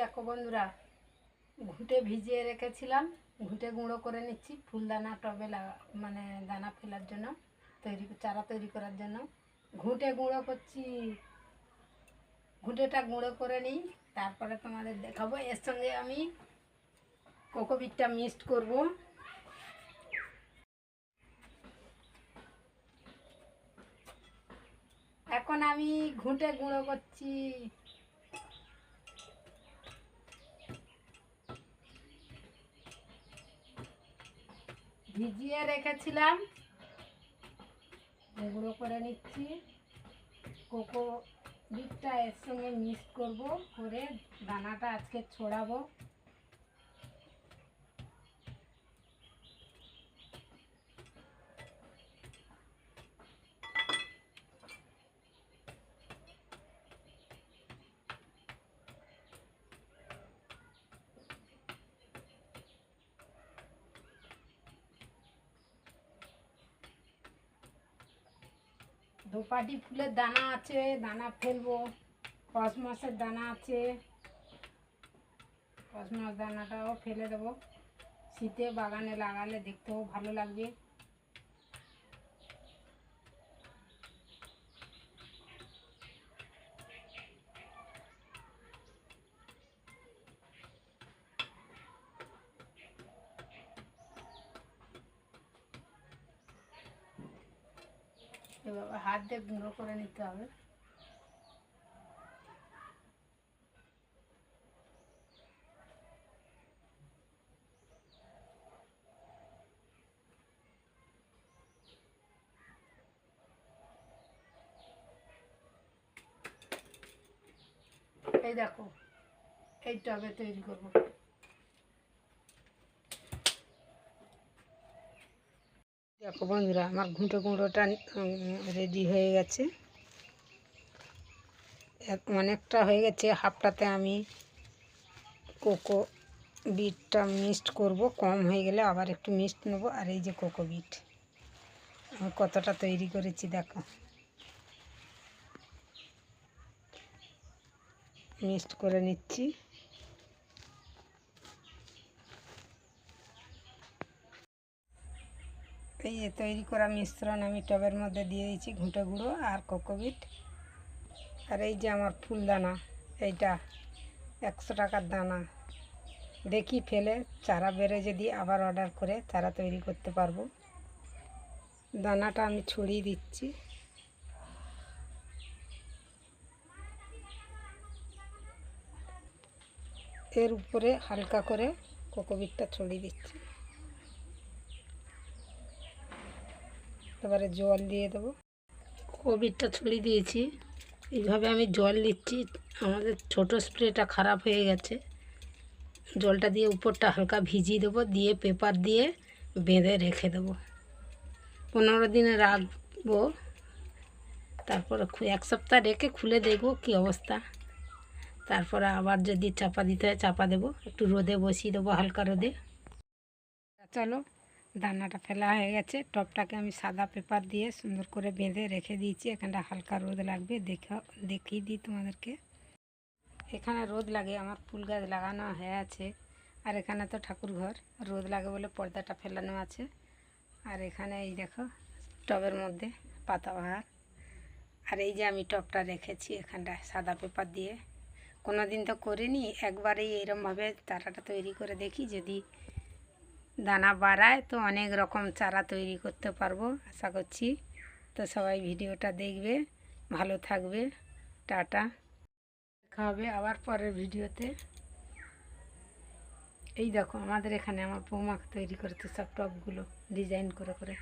দেখো বন্ধুরা, ঘুঁটে ভিজিয়ে রেখেছিলাম, ঘুঁটে গুঁড়ো করে নিচ্ছি ফুলদানা টবে মানে দানা ফেলার জন্য, তৈরি, চারা তৈরি করার জন্য। ঘুঁটে গুঁড়ো করছি, ঘুঁটেটা গুঁড়ো করে নিই, তারপরে তোমাদের দেখাবো। এর সঙ্গে আমি কোকোবিটটা মিক্সড করব। এখন আমি ঘুঁটে গুঁড়ো করছি। ভিজিয়ে রেখেছিলাম। গুঁড়ো করে নিচ্ছি। কোকো বিটটা এর সঙ্গে মিক্স করব, করে দানাটা আজকে ছড়াবো। দোপাটি ফুলের দানা আছে, দানা ফেলব। কসমসের দানা আছে। কসমস দানাটাও ফেলে দেবো। শীতে বাগানে লাগালে দেখতেও ভালো লাগবে। এবার হাত দিয়ে গুঁড়ো করে নিতে হবে। এই দেখো এই টবে তৈরি করব। দেখো বন্ধুরা, আমার ঘুঁটো গুঁড়োটা রেডি হয়ে গেছে। অনেকটা হয়ে গেছে, হাফটাতে আমি কোকো বিটটা মিক্সড করব। কম হয়ে গেলে আবার একটু মিক্সড নেব। আর এই যে কোকো বিট আমি কতটা তৈরি করেছি দেখো। মিক্সড করে নিচ্ছি। এই যে তৈরি করা মিশ্রণ আমি টবের মধ্যে দিয়ে দিয়েছি ঘুঁটে গুঁড়ো আর কোকোবিট। আর এই যে আমার ফুলদানা, এইটা একশো টাকার দানা। দেখি ফেলে, চারা বেড়ে যদি আবার অর্ডার করে চারা তৈরি করতে পারব। দানাটা আমি ছড়িয়ে দিচ্ছি। এর উপরে হালকা করে কোকোবিটটা ছড়িয়ে দিচ্ছি। এবারে জল দিয়ে দেবো। কোভিডটা ছড়িয়ে দিয়েছি। এইভাবে আমি জল দিচ্ছি আমাদের ছোট স্প্রেটা খারাপ হয়ে গেছে। জলটা দিয়ে উপরটা হালকা ভিজিয়ে দেবো দিয়ে পেপার দিয়ে বেঁধে রেখে দেবো। পনেরো দিনে রাখব। তারপরে এক সপ্তাহ রেখে খুলে দেখব কী অবস্থা। তারপরে আবার যদি চাপা দিতে হয় চাপা দেবো। একটু রোদে বসিয়ে দেবো হালকা রোদে। চলো। দানাটা ফেলা হয়ে গেছে। টপটাকে আমি সাদা পেপার দিয়ে সুন্দর করে বেঁধে রেখে দিয়েছি। এখানটা হালকা রোদ লাগবে। দেখা, দেখিয়ে দিই তোমাদেরকে। এখানে রোদ লাগে, আমার ফুল গাছ লাগানো হয়ে আছে। আর এখানে তো ঠাকুর ঘর, রোদ লাগে বলে পর্দাটা ফেলানো আছে। আর এখানে এই দেখো, টবের মধ্যে পাতাবাহার। আর এই যে আমি টবটা রেখেছি এখানটায় সাদা পেপার দিয়ে। কোনো দিন তো করিনি, একবারেই এরমভাবে তারাটা তৈরি করে দেখি। যদি দানা বাড়ায়, তো অনেক রকম চারা তৈরি করতে পারব, আশা করছি। তো সবাই ভিডিওটা দেখবে, ভালো থাকবে। টাটা। দেখা হবে আবার পরের ভিডিওতে। এই দেখো, আমাদের এখানে আমার পোমাক তৈরি করেছে সব টপগুলো ডিজাইন করে করে।